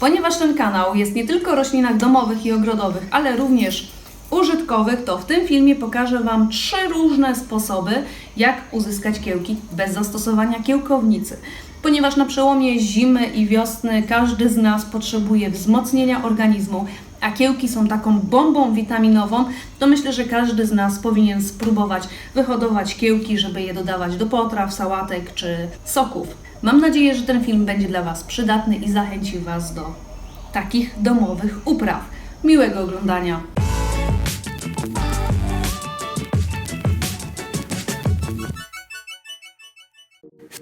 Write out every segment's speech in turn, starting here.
Ponieważ ten kanał jest nie tylko o roślinach domowych i ogrodowych, ale również użytkowych, to w tym filmie pokażę Wam trzy różne sposoby, jak uzyskać kiełki bez zastosowania kiełkownicy. Ponieważ na przełomie zimy i wiosny każdy z nas potrzebuje wzmocnienia organizmu, a kiełki są taką bombą witaminową, to myślę, że każdy z nas powinien spróbować wyhodować kiełki, żeby je dodawać do potraw, sałatek czy soków. Mam nadzieję, że ten film będzie dla Was przydatny i zachęci Was do takich domowych upraw. Miłego oglądania!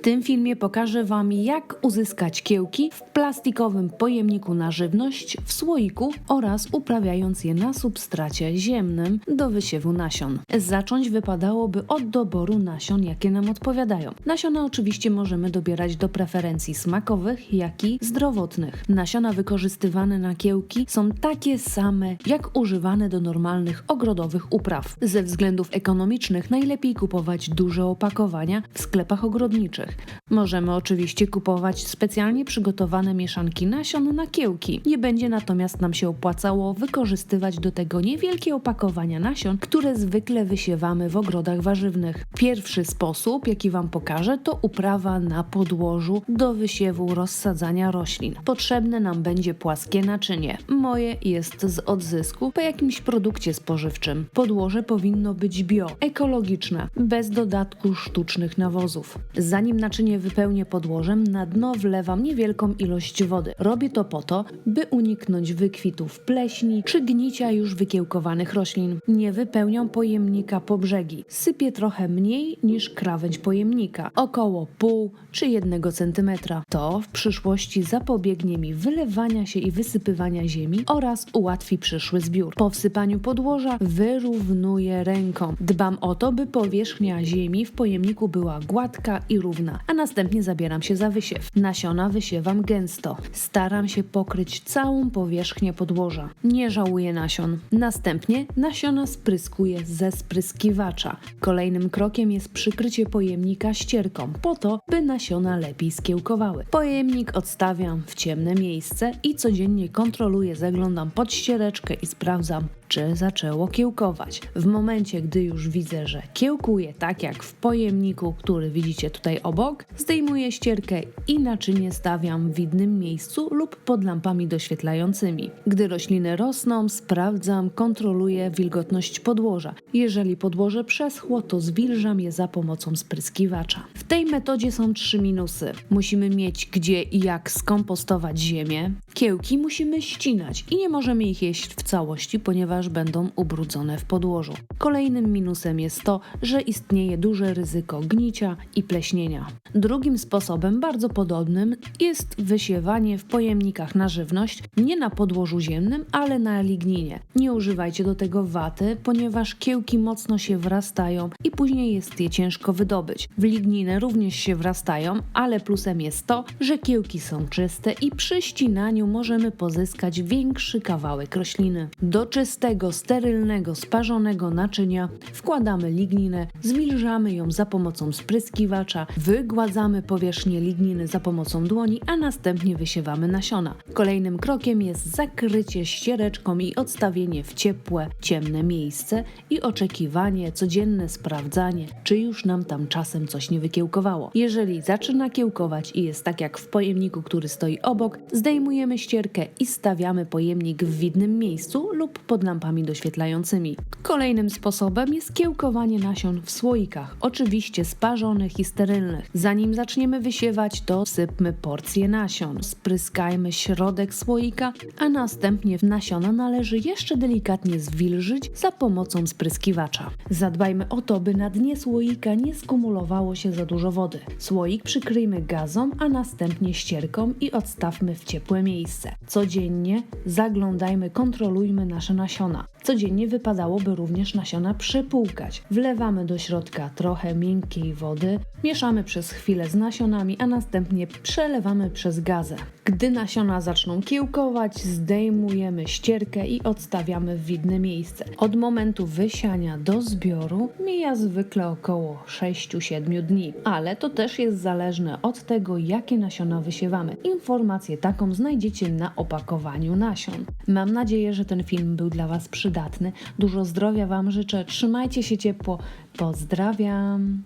Tym filmie pokażę Wam, jak uzyskać kiełki w plastikowym pojemniku na żywność, w słoiku oraz uprawiając je na substracie ziemnym do wysiewu nasion. Zacząć wypadałoby od doboru nasion, jakie nam odpowiadają. Nasiona oczywiście możemy dobierać do preferencji smakowych, jak i zdrowotnych. Nasiona wykorzystywane na kiełki są takie same, jak używane do normalnych ogrodowych upraw. Ze względów ekonomicznych najlepiej kupować duże opakowania w sklepach ogrodniczych. Możemy oczywiście kupować specjalnie przygotowane mieszanki nasion na kiełki. Nie będzie natomiast nam się opłacało wykorzystywać do tego niewielkie opakowania nasion, które zwykle wysiewamy w ogrodach warzywnych. Pierwszy sposób, jaki Wam pokażę, to uprawa na podłożu do wysiewu rozsadzania roślin. Potrzebne nam będzie płaskie naczynie. Moje jest z odzysku po jakimś produkcie spożywczym. Podłoże powinno być bio, ekologiczne, bez dodatku sztucznych nawozów. Zanim naczynie wypełnię podłożem, na dno wlewam niewielką ilość wody. Robię to po to, by uniknąć wykwitów pleśni czy gnicia już wykiełkowanych roślin. Nie wypełniam pojemnika po brzegi. Sypię trochę mniej niż krawędź pojemnika, około pół czy jednego centymetra. To w przyszłości zapobiegnie mi wylewania się i wysypywania ziemi oraz ułatwi przyszły zbiór. Po wsypaniu podłoża wyrównuję ręką. Dbam o to, by powierzchnia ziemi w pojemniku była gładka i równa, a następnie zabieram się za wysiew. Nasiona wysiewam gęsto. Staram się pokryć całą powierzchnię podłoża. Nie żałuję nasion. Następnie nasiona spryskuję ze spryskiwacza. Kolejnym krokiem jest przykrycie pojemnika ścierką, po to, by nasiona lepiej skiełkowały. Pojemnik odstawiam w ciemne miejsce i codziennie kontroluję, zaglądam pod ściereczkę i sprawdzam, czy zaczęło kiełkować. W momencie, gdy już widzę, że kiełkuje tak jak w pojemniku, który widzicie tutaj obok, zdejmuję ścierkę i naczynie stawiam w widnym miejscu lub pod lampami doświetlającymi. Gdy rośliny rosną, sprawdzam, kontroluję wilgotność podłoża. Jeżeli podłoże przeschło, to zwilżam je za pomocą spryskiwacza. W tej metodzie są trzy minusy. Musimy mieć gdzie i jak skompostować ziemię. Kiełki musimy ścinać i nie możemy ich jeść w całości, ponieważ będą ubrudzone w podłożu. Kolejnym minusem jest to, że istnieje duże ryzyko gnicia i pleśnienia. Drugim sposobem, bardzo podobnym, jest wysiewanie w pojemnikach na żywność, nie na podłożu ziemnym, ale na ligninie. Nie używajcie do tego waty, ponieważ kiełki mocno się wrastają i później jest je ciężko wydobyć. W ligninę również się wrastają, ale plusem jest to, że kiełki są czyste i przy ścinaniu możemy pozyskać większy kawałek rośliny. Do czystego, sterylnego, sparzonego naczynia wkładamy ligninę, zwilżamy ją za pomocą spryskiwacza, wygładzamy powierzchnię ligniny za pomocą dłoni, a następnie wysiewamy nasiona. Kolejnym krokiem jest zakrycie ściereczką i odstawienie w ciepłe, ciemne miejsce i oczekiwanie, codzienne sprawdzanie, czy już nam tam czasem coś nie wykiełkowało. Jeżeli zaczyna kiełkować i jest tak jak w pojemniku, który stoi obok, zdejmujemy ścierkę i stawiamy pojemnik w widnym miejscu lub pod lampami doświetlającymi. Kolejnym sposobem jest kiełkowanie nasion w słoikach, oczywiście sparzonych i sterylnych. Zanim zaczniemy wysiewać, to sypmy porcję nasion, spryskajmy środek słoika, a następnie nasiona należy jeszcze delikatnie zwilżyć za pomocą spryskiwacza. Zadbajmy o to, by na dnie słoika nie skumulowało się za dużo wody. Słoik przykryjmy gazą, a następnie ścierką i odstawmy w ciepłe miejsce. Codziennie zaglądajmy, kontrolujmy nasze nasiona. zmęczona. Codziennie wypadałoby również nasiona przepłukać. Wlewamy do środka trochę miękkiej wody, mieszamy przez chwilę z nasionami, a następnie przelewamy przez gazę. Gdy nasiona zaczną kiełkować, zdejmujemy ścierkę i odstawiamy w widne miejsce. Od momentu wysiania do zbioru mija zwykle około 6-7 dni, ale to też jest zależne od tego, jakie nasiona wysiewamy. Informację taką znajdziecie na opakowaniu nasion. Mam nadzieję, że ten film był dla Was przydatny. Dużo zdrowia Wam życzę, trzymajcie się ciepło, pozdrawiam.